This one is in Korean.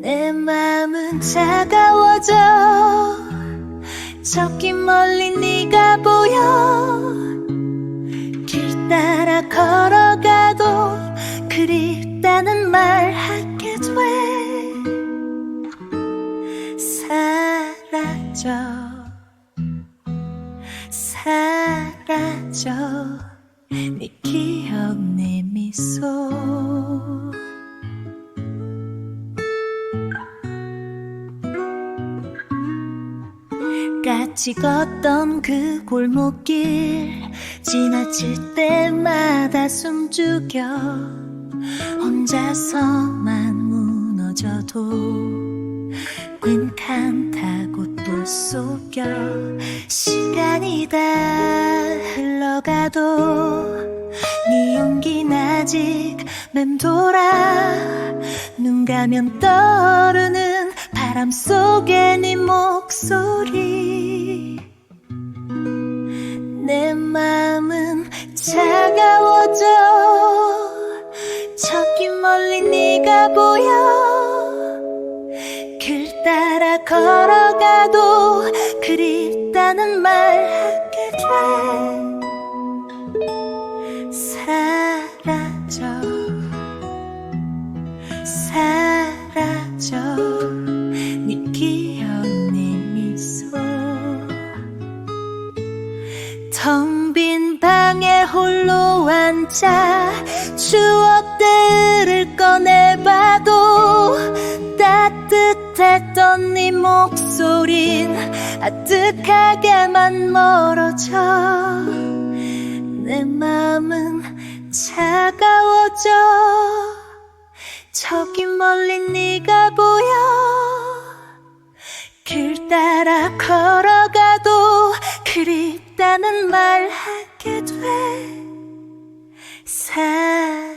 내 맘은 차가워져. 저기 멀리 네가 보여. 길 따라 걸어가도 그립다는 말 하게 돼. 사라져. 사라져. 네 기억 내 미소 같이 걷던 그 골목길 지나칠 때마다 숨죽여 혼자서만 무너져도 끈칸타고 또 속여 시간이 다 흘러가도 네 용기는 아직 맴돌아 눈 가면 떠오르는 차가워져. 저기 멀리 네가 보여. 길 따라 걸어가도 그립다는 말 하게 돼. 사라져. 사라져. 네 기억 네 미소 텅 홀로 앉아 추억들을 꺼내봐도 따뜻했던 네 목소린 아득하게만 멀어져. 내 맘은 차가워져. 저기 멀리 네가 보여. 길 따라 걸어가도 그립 있다는 말하게 돼. 사